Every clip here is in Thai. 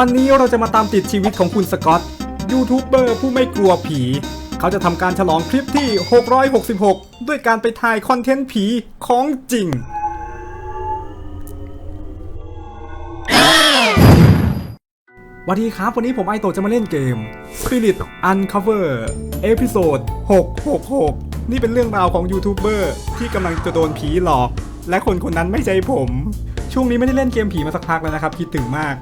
วันนี้เราจะมาตามติดชีวิตของคุณสกอตยูทูบเบอร์ผู้ไม่กลัวผี เขาจะทำการฉลองคลิปที่ 666 ด้วยการไปถ่ายคอนเทนต์ผีของจริง วัสดีครับ วันนี้ผมไอโตะจะมาเล่นเกม Spirit Uncover เอพิโซด666 นี่เป็นเรื่องราวของยูทูบเบอร์ที่กำลังจะโดนผีหลอก และคนคนนั้นไม่ใช่ผม ช่วงนี้ไม่ได้เล่นเกมผีมาสักพักแล้วนะครับ คิดถึงมาก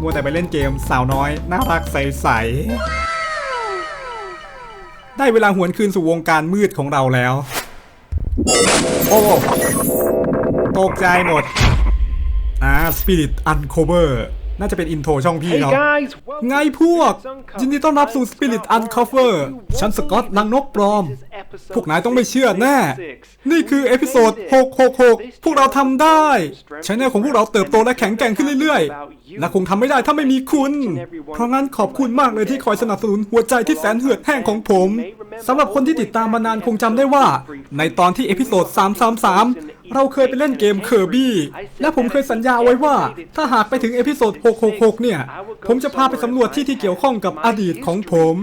มัวแต่ไปเล่นเกมสาวน้อย น่ารักใส ๆ ได้เวลาหวนคืนสู่วงการมืดของเราแล้ว โอ้ตกใจหมด อ่า Spirit Uncover น่าจะเป็นอินโทรช่องพี่ Hey เขา guys, welcome ไงพวก ยินดีต้อนรับสู่ Spirit Uncover ฉันสกอตลังนกปลอม พวกนายต้องไม่เชื่อแน่ นี่คือเอพิโซด 666 พวกเราทำได้ชแนลของพวกเราเติบโตและแข็งแกร่งขึ้นเรื่อยๆ และคงทำไม่ได้ถ้าไม่มีคุณ เพราะงั้นขอบคุณมากเลยที่คอยสนับสนุนหัวใจที่แสนเหือดแห้งของผมสำหรับคนที่ติดตามมานานคงจำได้ว่า ในตอนที่เอพิโซด333 เราเคยไปเล่นเกมเคอร์บี้และผมเคยสัญญาไว้ว่า ถ้าหากไปถึงเอพิโซด 666 เนี่ย ผมจะพาไปสำรวจที่ที่เกี่ยวข้องกับอดีตของผม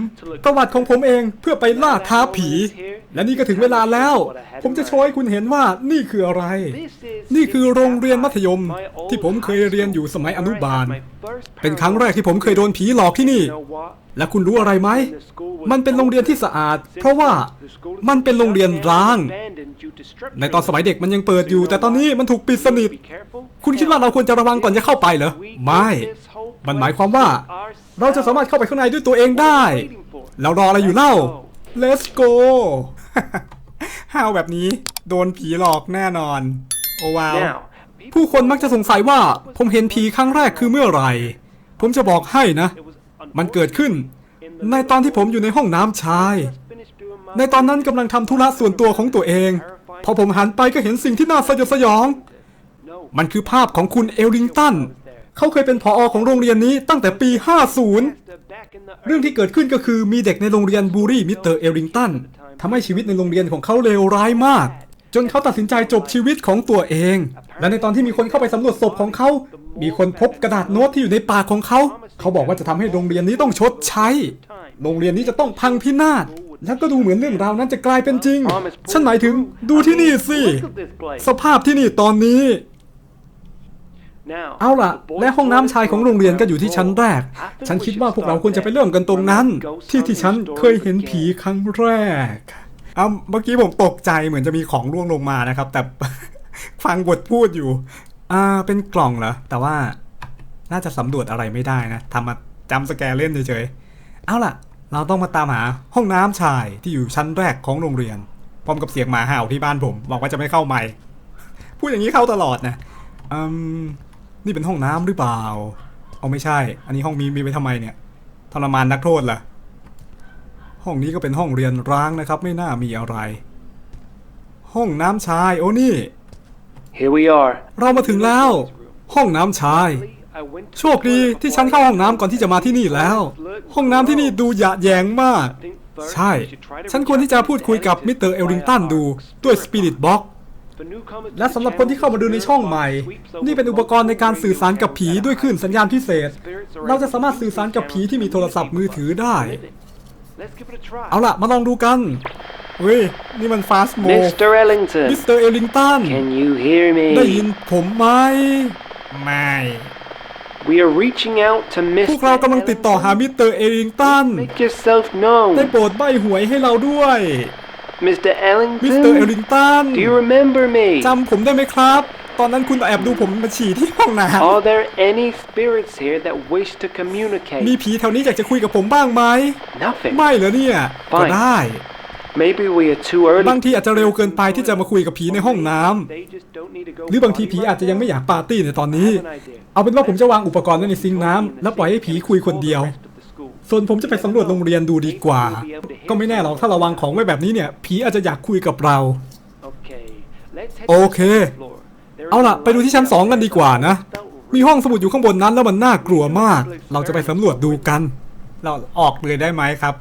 ประวัติของผมเองเพื่อไปล่าท้าผี และนี่ก็ถึงเวลาแล้ว ผมจะโชว์ให้คุณเห็นว่านี่คืออะไร นี่คือโรงเรียนมัธยม ที่ผมเคยเรียนอยู่สมัยอนุบาล เป็นครั้งแรกที่ผมเคยโดนผีหลอกที่นี่ และคุณรู้อะไรไหม มันเป็นโรงเรียนที่สะอาด เพราะว่ามันเป็นโรงเรียนร้าง ในตอนสมัยเด็กมันยังเปิดอยู่ แต่ตอนนี้มันถูกปิดสนิท คุณคิดว่าเราควรจะระวังก่อนจะเข้าไปเหรอ ไม่ มันหมายความว่า เราจะสามารถเข้าไปข้างในด้วยตัวเองได้แล้วรออะไรอยู่เล่า let's go ห้าวแบบนี้ โดนผีหลอกแน่นอน โอ้ว้าว ผู้คนมักจะสงสัยว่า ผมเห็นผีครั้งแรกคือเมื่อไหร่ ผมจะบอกให้นะ มันเกิดขึ้น ในตอนที่ผมอยู่ในห้องน้ำชาย ในตอนนั้นกำลังทำธุระส่วนตัวของตัวเอง พอผมหันไปก็เห็นสิ่งที่น่าสยดสยอง มันคือภาพของคุณเอลลิงตัน เขาเคยเป็นผออของโรงเรียนนี้ตั้งแต่ปี 50 เรื่องที่เกิดขึ้นก็คือมีเด็กในโรงเรียนบูรี่มิสเตอร์เอลลิงตันทำให้ชีวิตในโรงเรียนของเขาเลวร้ายมากจนเขาตัดสินใจจบชีวิตของตัวเอง และในตอนที่มีคนเข้าไปสำรวจศพของเขา มีคนพบกระดาษโน้ตที่อยู่ในปากของเขา เขาบอกว่าจะทำให้โรงเรียนนี้ต้องชดใช้ โรงเรียนนี้จะต้องพังพินาศแล้วก็ดูเหมือนเรื่องราวนั้นจะกลายเป็นจริง ฉันหมายถึงดูที่นี่สิ สภาพที่นี่ตอนนี้ เอาล่ะ และห้องน้ำชายของโรงเรียนก็อยู่ที่ชั้นแรก ฉันคิดว่าพวกเราควรจะไปเริ่มกันตรงนั้น ที่ที่ฉันเคยเห็นผีครั้งแรกอะเมื่อกี้ผมตกใจเหมือนจะมีของร่วงลงมานะครับ แต่ฟังบทพูดอยู่ อ่าเป็นกล่องเหรอ แต่ว่าน่าจะสำรวจอะไรไม่ได้นะทำมาจำสแกนเล่นเฉยๆ เอาล่ะ เราต้องมาตามหาห้องน้ำชายที่อยู่ชั้นแรกของโรงเรียน พร้อมกับเสียงหมาเห่าที่บ้านผม บอกว่าจะไม่เข้าใหม่ พูดอย่างนี้เข้าตลอดนะอืมนี่เป็นห้องน้ำหรือเปล่า เอาไม่ใช่ อันนี้ห้องมีมีไว้ทำไมเนี่ยทรมานนักโทษล่ะห้องนี้ก็เป็นห้องเรียนร้างนะครับ ไม่น่ามีอะไร ห้องน้ำชาย โอ้นี่ Here we are. เรามาถึงแล้ว ห้องน้ำชาย โชคดีที่ฉันเข้าห้องน้ำก่อนที่จะมาที่นี่แล้ว ห้องน้ำที่นี่ดูหยะแยงมาก ใช่ ฉันควรที่จะพูดคุยกับมิสเตอร์เอลลิงตันดูด้วยสปิริตบ็อกและสำหรับคนที่เข้ามาดูในช่องใหม่ นี่เป็นอุปกรณ์ในการสื่อสารกับผีด้วยคลื่นสัญญาณพิเศษ เราจะสามารถสื่อสารกับผีที่มีโทรศัพท์มือถือได้ เอาเอาล่ะ มาลองดูกัน เฮ้ย นี่มันฟาสโม Mr. Ellington, มิสเตอร์เอลลิงตัน can you hear ได้ me? ยินผมไหม ไม่ We are reaching out to พวกเรา Mr. กำลังติดต่อหามิสเตอร์เอลลิงตัน Make yourself known. ได้โปรดใบหวยให้เราด้วย Mr. มิสเตอร์เอล Ellington, ลิงตัน do you remember me? จำผมได้ไหมครับ ตอนนั้นคุณแอบดูผมมาฉี่ที่ห้องน้ Are there any spirits here that wish to ำมี communicate? ผีแถวนี้อยากจะคุยกับผมบ้างไหม Nothing. ไม่เหรอเนี่ย ก็ได้ บางทีอาจจะเร็วเกินไปที่จะมาคุยกับผีในห้องน้ำ They just don't need to go หรือบางทีผีอาจจะยังไม่อยากปาร์ตี้ในตอนนี้ เอาเป็นว่าผมจะวางอุปกรณ์ไว้ในซิงค์น้ำแล้วปล่อยให้ผีคุยคนเดียว ส่วนผมจะไปสำรวจโรงเรียนดูดีกว่า ก็ไม่แน่หรอกถ้าเราวางของไว้แบบนี้เนี่ย ผีอาจจะอยากคุยกับเรา โอเค เอาล่ะ ไปดูที่ชั้นสองกันดีกว่านะ มีห้องสมุดอยู่ข้างบนนั้นแล้วมันน่ากลัวมาก เราจะไปสำรวจดูกัน เราออกเลยได้ไหมครับ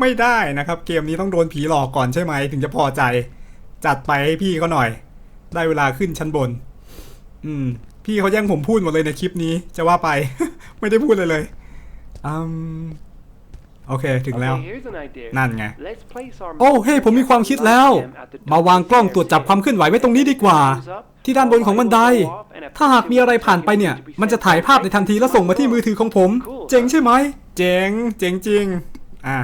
ไม่ได้นะครับ เกมนี้ต้องโดนผีหลอกก่อนใช่ไหม ถึงจะพอใจ จัดไปให้พี่เขาหน่อย ได้เวลาขึ้นชั้นบน อืม พี่เขาแย่งผมพูดหมดเลยในคลิปนี้ จะว่าไป ไม่ได้พูดเลยเลยอืมโอเค ถึงแล้ว Okay, here's an idea. นั่นไง Let's place our โอ้เฮ้ยผมมีความคิดแล้ว มาวางกล้องตรวจจับความเคลื่อนไหวไว้ตรงนี้ดีกว่า ที่ด้านบนของบันได ถ้าหากมีอะไรผ่านไปเนี่ย มันจะถ่ายภาพในทันทีแล้วส่งมาที่มือถือของผม เจ๋งใช่ไหม เจ๋ง เจ๋งจริง อะ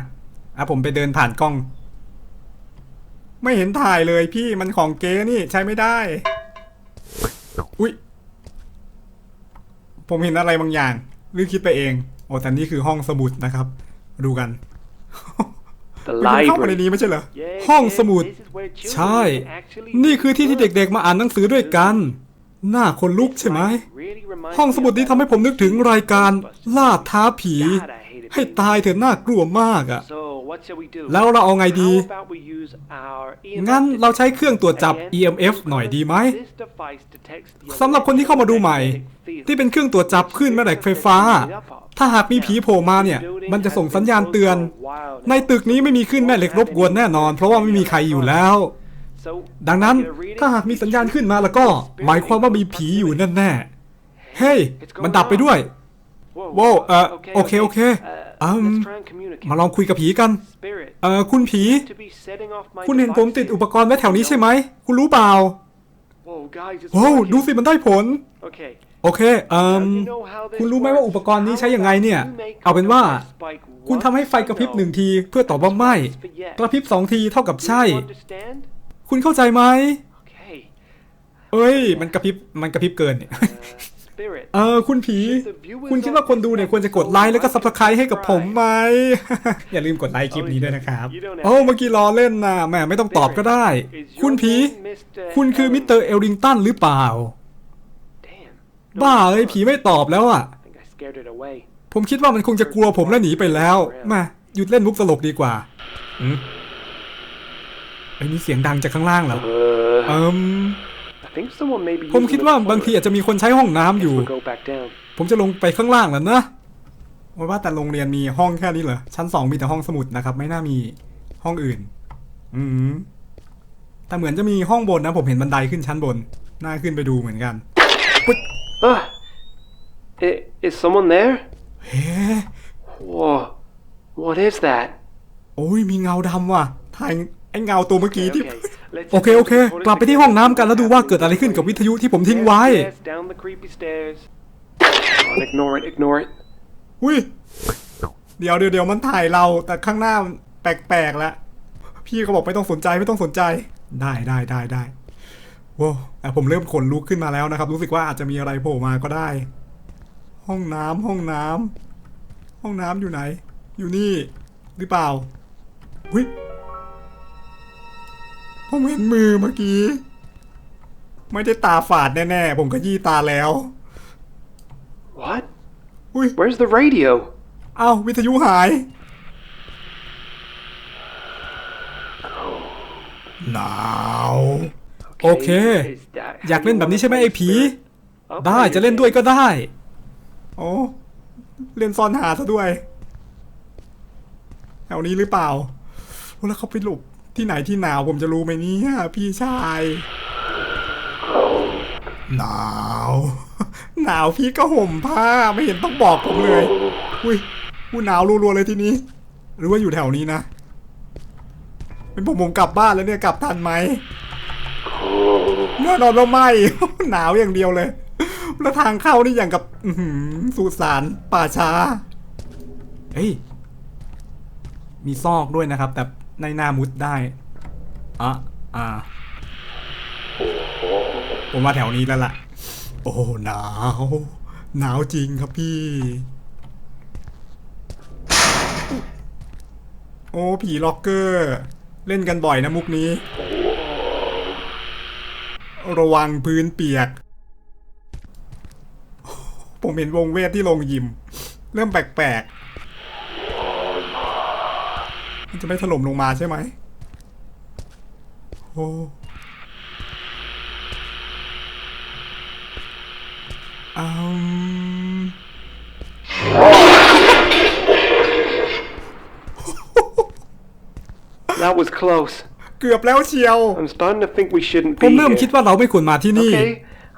อะผมไปเดินผ่านกล้อง ไม่เห็นถ่ายเลยพี่มันของเก๊นี่ใช้ไม่ได้ อุ้ยผมเห็นอะไรบางอย่างหรือคิดไปเอง โอ้แต่นี่คือห้องสมุดนะครับ ดูกัน The คุณเข้ามาใน library. นี้ไม่ใช่เหรอ Yeah, ห้อง yeah, สมุด this is where children ใช่ can actually นี่คือที่ที่ read เด็กๆ มาอ่านหนังสือด้วยกันน่าคนลุกใช่ไหม Really reminds ห้อง me สมุด of นี้ that ทำให้ผมนึกถึงรายการ Ghostbusters. ล่าท้าผี God, I hate it ให้ being ตายเถอะน่ากลัวมากอะ So what shall we do? แล้วเราเอาไงดี How about we use our EMF งั้นเราใช้ detector เครื่องตรวจจับ and EMF หน่อยดีไหม This device detects the สำหรับคนที่เข้ามาดูใหม่ electromagnetic ที่ field. เป็นเครื่องตรวจจับคลื่นแม่เหล็กไฟฟ้า ถ้าหากมีผีโผล่มาเนี่ย มันจะส่งสัญญาณเตือน ในตึกนี้ไม่มีคลื่นแม่เหล็กรบกวนแน่นอน เพราะว่าไม่มีใครอยู่แล้ว So, ดังนั้น get a reading, ถ้าหากมีสัญญาณขึ้นมาแล้วก็ หมายความว่ามีผีอยู่แน่ๆเฮ้ยมันดับไปด้วย Whoa, โว้วเอ่อโอเค โอเค Uh, อืม let's try and communicate. มาลองคุยกับผีกัน Spirit, เอ่อคุณผี to be setting off my คุณเห็นผมติดอุปกรณ์ไว้แถวนี้ใช่ไหม คุณรู้เปล่า Whoa, guys, it's โอ้ working. ดูสิมันได้ผล Okay. โอเคเอ่ม Now you know how this คุณรู้ไหมว่าอุปกรณ์นี้ใช้ยังไงเนี่ย works. How about you make เอาเป็นว่า a spike คุณทำให้ไฟ once กระพริบ for หนึ่ง no. ที เพื่อตอบว่าไม่ For yes. กระพริบสองทีเท่ากับใช่ Do you understand? คุณเข้าใจไหม Okay. เอ้ย มันกระพริบ มันกระพริบเกินเนี่ย Uh, spirit. เออคุณผี คุณคิดว่าคนดูเนี่ยควรจะกดไลค์แล้วก็ซับสไครต์ให้กับผมไหม อย่าลืมกดไลค์คลิปนี้ด้วยนะครับ โอ้เมื่อกี้ล้อเล่นนะแหมไม่ต้องตอบก็ได้ คุณผี คุณคือมิสเตอร์เอลลิงตันหรือเปล่า Damn. บ้าเอ้ยผีไม่ตอบแล้วอะ I think I scared it away. ผมคิดว่ามันคงจะกลัวผมแล้วหนีไปแล้วมาหยุดเล่นมุกตลกดีกว่าอืมไอ้นี่เสียงดังจากข้างล่างเหรอ Uh, เอิม I think someone may be ผม using คิด the ว่าบางที toilet. อาจจะมีคนใช้ห้องน้ำอยู่ Guess we'll go back down. ผมจะลงไปข้างล่างแล้วนะว่าว่าแต่โรงเรียนมีห้องแค่นี้เหรอ ชั้นสองมีแต่ห้องสมุดนะครับ ไม่น่ามีห้องอื่น อืมแต่เหมือนจะมีห้องบนนะ ผมเห็นบันไดขึ้นชั้นบน น่าขึ้นไปดูเหมือนกัน Ah! I- is someone there? เฮ้ Whoa. What is that? โอ้ยมีเงาดำว่ะถ่ายไอ้เงาตัวเมื่อกี้ Okay, ที่ okay. Let's โอเค โอเค กลับไปที่ห้องน้ำกันแล้วดูว่าเกิดอะไรขึ้นกับวิทยุที่ผมทิ้งไว้ Yes, yes, down the creepy stairs. Come on, ignore it, ignore it. อุ้ย เดี๋ยวเดี๋ยวเดี๋ยวมันถ่ายเราแต่ข้างหน้ามันแปลกๆแล้วพี่ก็บอกไม่ต้องสนใจไม่ต้องสนใจ ได้ได้ได้ได้ว้าวแต่ผมเริ่มขนลุกขึ้นมาแล้วนะครับ รู้สึกว่าอาจจะมีอะไรโผล่มาก็ได้ ห้องน้ำห้องน้ำห้องน้ำอยู่ไหน อยู่นี่ หรือเปล่าอุ้ย ผมเห็นมือเมื่อกี้ ไม่ได้ตาฝาดแน่ๆ ผมก็ยี่ตาแล้ว What? อุ้ย Where's the radio? เอ้าวิทยุหาย หนาว โอเค is that อยากเล่นแบบนี้ใช่ไหมไอ้ผี I'll ได้ play จะ it เล่น then. ด้วยก็ได้ โอ้เล่นซ่อนหาซะด้วย แถวนี้หรือเปล่าโอ้แล้วเขาไปหลบ ที่ไหนที่หนาวผมจะรู้ไหมเนี่ยพี่ชาย หนาว หนาวพี่ก็ห่มผ้าไม่เห็นต้องบอกผมเลย อุ้ยกูหนาวรัวๆเลยทีนี้ หรือว่าอยู่แถวนี้นะ เป็นผมผมกลับบ้านแล้วเนี่ยกลับทันไหมแน่นอนว่าไม่ หนาวอย่างเดียวเลย แล้วทางเข้านี่อย่างกับอืสุสานป่าช้า เฮ้ย มีซอกด้วยนะครับ แต่ ในหน้ามุดได้อะอ่าผมมาแถวนี้แล้วล่ะ โอ้หนาว หนาวจริงครับพี่ โอ้ผีล็อกเกอร์ เล่นกันบ่อยนะมุกนี้ ระวังพื้นเปียก ผมเห็นวงเวทที่ลงยิม เริ่มแปลกๆ มันจะไม่ถล่มลงมาใช่ไหมโอ้อืม That was close. เกือบแล้วเชียว I'm starting to think we shouldn't ผม be เริ่ม here. คิดว่าเราไม่ควรมาที่นี่ Okay,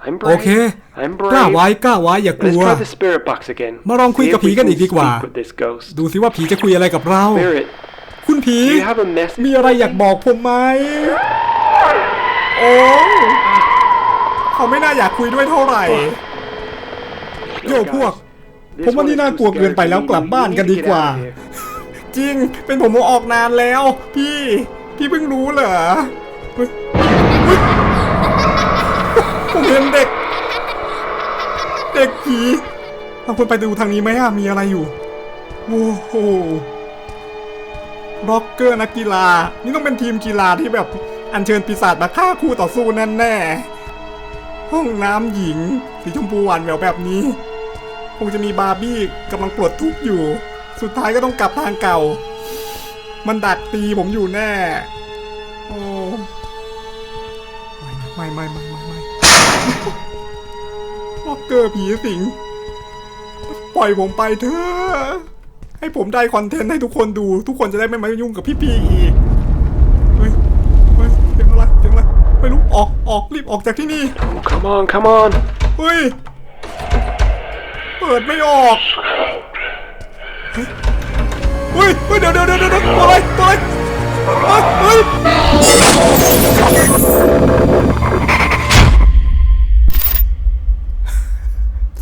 I'm โอเค brave. I'm กล้า brave. ไว้กล้าไว้อย่าก Let's ลัว try the spirit box again. มาลองคุย See กับ if ผี we กัน can อีกดีกว่า speak with this ghost. ดูสิว่าผีจะคุยอะไรกับเรา Spirit, คุณผี do you have a message? มีอะไรอยากบอกผมไหม โอ้ เขาไม่น่าอยากคุยด้วยเท่าไหร่ โยพวก This ผมว่า one นี่ is น่า too กลัวเกิน scary ไป for แล้ว me. กลับ We บ้าน need กัน to ดี get กว่า out of here. จริง เป็นผมผมออกนานแล้ว พี่ พี่เพิ่งรู้เหรอเฮ้ยเฮ้ยผมเห็นเด็ก เด็กผีเราควรไปดูทางนี้ไหมอะมีอะไรอยู่ โอ้โห ร็อกเกอร์นักกีฬา นี่ต้องเป็นทีมกีฬาที่แบบอัญเชิญปีศาจมาฆ่าคู่ต่อสู้แน่แน่ๆห้องน้ำหญิงสีชมพูหวานแหววแบบนี้ คงจะมีบาร์บี้กำลังปลดทุกข์อยู่ สุดท้ายก็ต้องกลับทางเก่า มันดักตีผมอยู่แน่ โอ้ไม่ไม่ไม่ไม่ไม่ล็อกเกอร์ผีสิง ปล่อยผมไปเถอะ ให้ผมได้คอนเทนต์ให้ทุกคนดู ทุกคนจะได้ไม่มายุ่งกับพี่ปีอีกเฮ้ยเฮ้ยเสียงอะไรเสียงอะไรไม่รู้ออกออกรีบออกจากที่นี่ Oh, come on, come on. เฮ้ย เปิดไม่ออกเฮ้ยเฮ้ยเดี๋ยวเดี๋ยวเดี๋ยวเดี๋ยวตัวอะไรตัวอะไรเฮ้ยเฮ้ย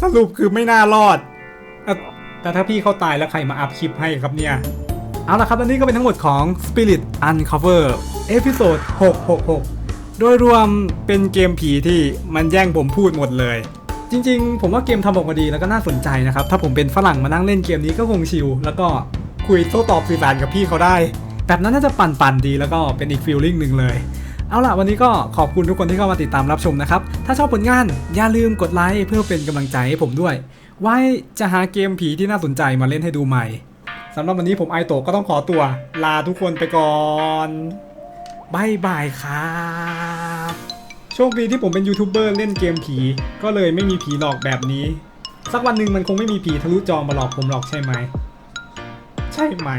สรุปคือไม่น่ารอดอะ แต่ถ้าพี่เขาตายแล้วใครมาอัพคลิปให้ครับเนี่ย เอาละครับและนี่ก็เป็นทั้งหมดของ Spirit Uncover เอพิโซด666 โดยรวมเป็นเกมผีที่มันแย่งผมพูดหมดเลย จริงๆ ผมว่าเกมทำออกมาดีแล้วก็น่าสนใจนะครับ ถ้าผมเป็นฝรั่งมานั่งเล่นเกมนี้ก็คงชิลแล้วก็คุยโต้ตอบสื่อสารกับพี่เขาได้ แบบนั้นน่าจะปั่นๆดีแล้วก็เป็นอีกฟีลลิ่งหนึ่งเลยเอาล่ะ วันนี้ก็ขอบคุณทุกคนที่เข้ามาติดตามรับชมนะครับ ถ้าชอบผลงาน อย่าลืมกดไลค์เพื่อเป็นกำลังใจให้ผมด้วย ไว้จะหาเกมผีที่น่าสนใจมาเล่นให้ดูใหม่สำหรับวันนี้ผมไอโตะก็ต้องขอตัวลาทุกคนไปก่อนบายบายครับโชคดีที่ผมเป็นยูทูบเบอร์เล่นเกมผี ก็เลยไม่มีผีหลอกแบบนี้ สักวันหนึ่งมันคงไม่มีผีทะลุจอมาหลอกผมหรอกใช่ไหม ใช่ไหม